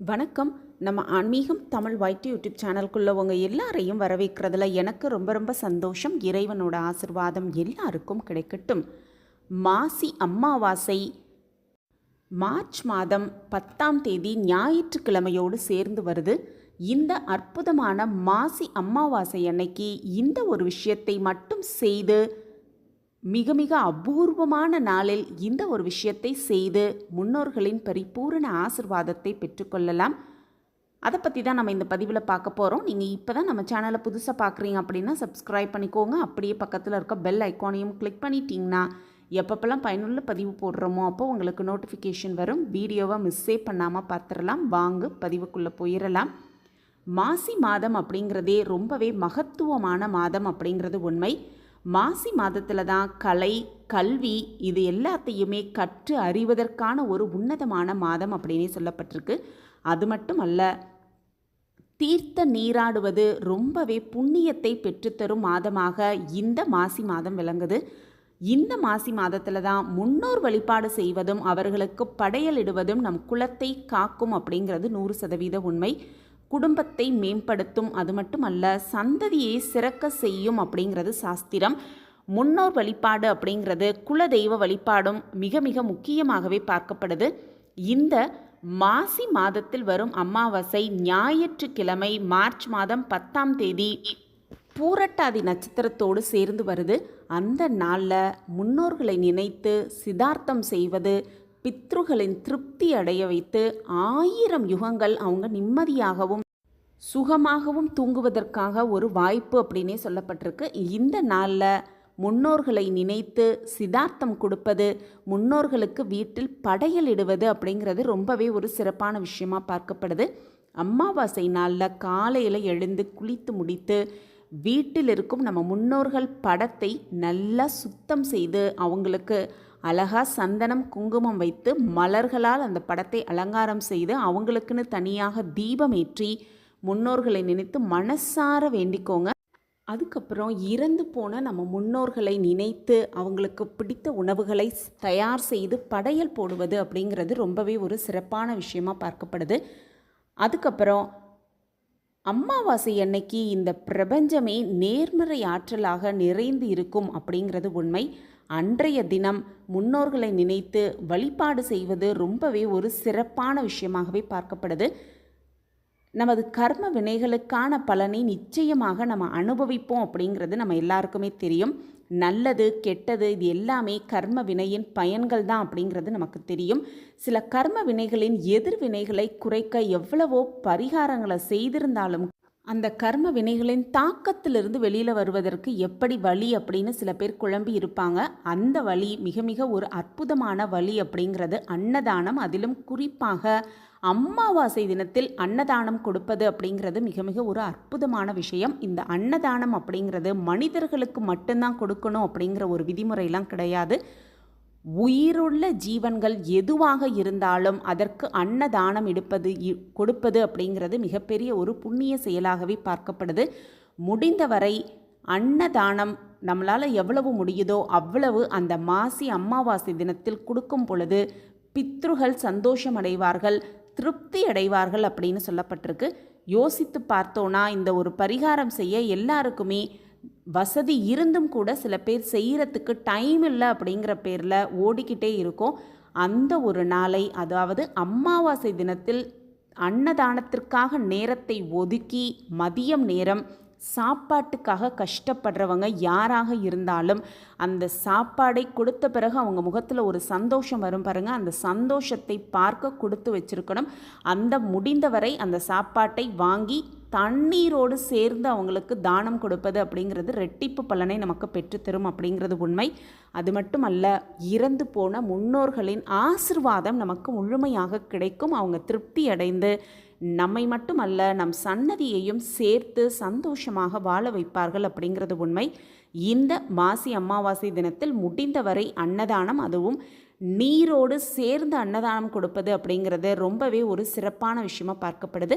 வணக்கம். நம்ம ஆன்மீகம் தமிழ் வைட் யூடியூப் சேனலுக்குள்ள உங்கள் எல்லாரையும் வரவேற்கிறதுல எனக்கு ரொம்ப ரொம்ப சந்தோஷம். இறைவனோட ஆசிர்வாதம் எல்லாருக்கும் கிடைக்கட்டும். மாசி அமாவாசை மார்ச் மாதம் பத்தாம் தேதி ஞாயிற்றுக்கிழமையோடு சேர்ந்து வருது. இந்த அற்புதமான மாசி அமாவாசை அன்னைக்கு இந்த ஒரு விஷயத்தை மட்டும் செய்து மிக மிக அபூர்வமான நாளில் இந்த ஒரு விஷயத்தை செய்து முன்னோர்களின் பரிபூரண ஆசிர்வாதத்தை பெற்றுக்கொள்ளலாம். அதை பற்றி தான் நம்ம இந்த பதிவில் பார்க்க போகிறோம் நீங்கள் இப்போ தான் நம்ம சேனலை புதுசாக பார்க்குறீங்க அப்படின்னா சப்ஸ்கிரைப் பண்ணிக்கோங்க. அப்படியே பக்கத்தில் இருக்க பெல் ஐக்கானையும் கிளிக் பண்ணிட்டீங்கன்னா எப்பப்பெல்லாம் பயனுள்ள பதிவு போடுறோமோ அப்போ உங்களுக்கு நோட்டிஃபிகேஷன் வரும். வீடியோவை மிஸ்ஸே பண்ணாமல் பார்த்துடலாம். வாங்க பதிவுக்குள்ளே போயிடலாம். மாசி மாதம் அப்படிங்கிறதே ரொம்பவே மகத்துவமான மாதம் அப்படிங்கிறது உண்மை. மாசி மாதத்தில் தான் கலை கல்வி இது எல்லாத்தையுமே கற்று அறிவதற்கான ஒரு உன்னதமான மாதம் அப்படின்னே சொல்லப்பட்டிருக்கு. அது மட்டும் அல்ல தீர்த்த நீராடுவது ரொம்பவே புண்ணியத்தை பெற்றுத்தரும் மாதமாக இந்த மாசி மாதம் விளங்குது. இந்த மாசி மாதத்தில் தான் முன்னோர் வழிபாடு செய்வதும் அவர்களுக்கு படையலிடுவதும் நம் குலத்தை காக்கும் அப்படிங்கிறது நூறு சதவீத உண்மை. குடும்பத்தை மேம்படுத்தும் அது மட்டுமல்ல சந்ததியை சிறக்க செய்யும் அப்படிங்கிறது சாஸ்திரம். முன்னோர் வழிபாடு அப்படிங்கிறது குலதெய்வ வழிபாடும் மிக மிக முக்கியமாகவே பார்க்கப்படுது. இந்த மாசி மாதத்தில் வரும் அமாவாசை ஞாயிற்றுக்கிழமை மார்ச் மாதம் பத்தாம் தேதி பூரட்டாதி நட்சத்திரத்தோடு சேர்ந்து வருது. அந்த நாளில் முன்னோர்களை நினைத்து சிதார்த்தம் செய்வது பித்ருகளின் திருப்தி அடைய வைத்து ஆயிரம் யுகங்கள் அவங்க நிம்மதியாகவும் சுகமாகவும் தூங்குவதற்காக ஒரு வாய்ப்பு அப்படின்னே சொல்லப்பட்டிருக்கு. இந்த நாளில் முன்னோர்களை நினைத்து சிதார்த்தம் கொடுப்பது முன்னோர்களுக்கு வீட்டில் படையலிடுவது அப்படிங்கிறது ரொம்பவே ஒரு சிறப்பான விஷயமா பார்க்கப்படுது. அமாவாசை நாளில் காலையில் எழுந்து குளித்து முடித்து வீட்டில் இருக்கும் நம்ம முன்னோர்கள் படத்தை நல்லா சுத்தம் செய்து அவங்களுக்கு அழகா சந்தனம் குங்குமம் வைத்து மலர்களால் அந்த படத்தை அலங்காரம் செய்து அவங்களுக்குன்னு தனியாக தீபம் ஏற்றி முன்னோர்களை நினைத்து மனசார வேண்டிக்கோங்க. அதுக்கப்புறம் இறந்து போன நம்ம முன்னோர்களை நினைத்து அவங்களுக்கு பிடித்த உணவுகளை தயார் செய்து படையல் போடுவது அப்படிங்கிறது ரொம்பவே ஒரு சிறப்பான விஷயமா பார்க்கப்படுது. அதுக்கப்புறம் அமாவாசை அன்னைக்கு இந்த பிரபஞ்சமே நேர்மறை ஆற்றலாக நிறைந்து இருக்கும் அப்படிங்கிறது உண்மை. அன்றைய தினம் முன்னோர்களை நினைத்து வழிபாடு செய்வது ரொம்பவே ஒரு சிறப்பான விஷயமாகவே பார்க்கப்படுது. நமது கர்ம வினைகளுக்கான பலனை நிச்சயமாக நம்ம அனுபவிப்போம் அப்படிங்கிறது நம்ம எல்லாருக்குமே தெரியும். நல்லது கெட்டது இது எல்லாமே கர்ம வினையின் பயன்கள் தான் அப்படிங்கிறது நமக்கு தெரியும். சில கர்ம வினைகளின் எதிர்வினைகளை குறைக்க எவ்வளவோ பரிகாரங்களை செய்திருந்தாலும் அந்த கர்ம வினைகளின் தாக்கத்திலிருந்து வெளியில் வருவதற்கு எப்படி வழி அப்படின்னு சில பேர் குழம்பி இருப்பாங்க. அந்த வழி மிக மிக ஒரு அற்புதமான வழி அப்படிங்கிறது அன்னதானம். அதிலும் குறிப்பாக அம்மாவாசை தினத்தில் அன்னதானம் கொடுப்பது அப்படிங்கிறது மிக மிக ஒரு அற்புதமான விஷயம். இந்த அன்னதானம் அப்படிங்கிறது மனிதர்களுக்கு மட்டும்தான் கொடுக்கணும் அப்படிங்கிற ஒரு விதிமுறையெல்லாம் கிடையாது. உயிருள்ள ஜீவன்கள் எதுவாக இருந்தாலும் அதற்கு அன்னதானம் எடுப்பது இ- கொடுப்பது அப்படிங்கிறது மிகப்பெரிய ஒரு புண்ணிய செயலாகவே பார்க்கப்படுது. முடிந்தவரை அன்னதானம் நம்மளால் எவ்வளவு முடியுதோ அவ்வளவு அந்த மாசி அமாவாசை தினத்தில் கொடுக்கும் பொழுது பித்ருகள் சந்தோஷம் அடைவார்கள் திருப்தி அடைவார்கள் அப்படின்னு சொல்லப்பட்டிருக்கு. யோசித்து பார்த்தோன்னா இந்த ஒரு பரிகாரம் செய்ய எல்லாருக்குமே வசதி இருந்தும் கூட சில பேர் செய்கிறதுக்கு டைம் இல்லை அப்படிங்கிற பேரில் ஓடிக்கிட்டே இருக்கும். அந்த ஒரு நாளை அதாவது அமாவாசை தினத்தில் அன்னதானத்திற்காக நேரத்தை ஒதுக்கி மதியம் நேரம் சாப்பாட்டுக்காக கஷ்டப்படுறவங்க யாராக இருந்தாலும் அந்த சாப்பாடை கொடுத்த பிறகு அவங்க முகத்தில் ஒரு சந்தோஷம் வரும் பாருங்க. அந்த சந்தோஷத்தை பார்க்க கொடுத்து வச்சிருக்கணும். அந்த முடிந்தவரை அந்த சாப்பாட்டை வாங்கி தண்ணீரோடு சேர்ந்து அவங்களுக்கு தானம் கொடுப்பது அப்படிங்கிறது ரெட்டிப்பு பலனை நமக்கு பெற்றுத்தரும் அப்படிங்கிறது உண்மை. அது மட்டுமல்ல இறந்து போன முன்னோர்களின் ஆசிர்வாதம் நமக்கு முழுமையாக கிடைக்கும். அவங்க திருப்தி அடைந்து நம்மை மட்டுமல்ல நம் சன்னதியையும் சேர்த்து சந்தோஷமாக வாழ வைப்பார்கள் அப்படிங்கிறது உண்மை. இந்த மாசி அமாவாசை தினத்தில் முடிந்தவரை அன்னதானம் அதுவும். நீரோடு சேர்ந்து அன்னதானம் கொடுப்பது அப்படிங்கிறது ரொம்பவே ஒரு சிறப்பான விஷயமாக பார்க்கப்படுது.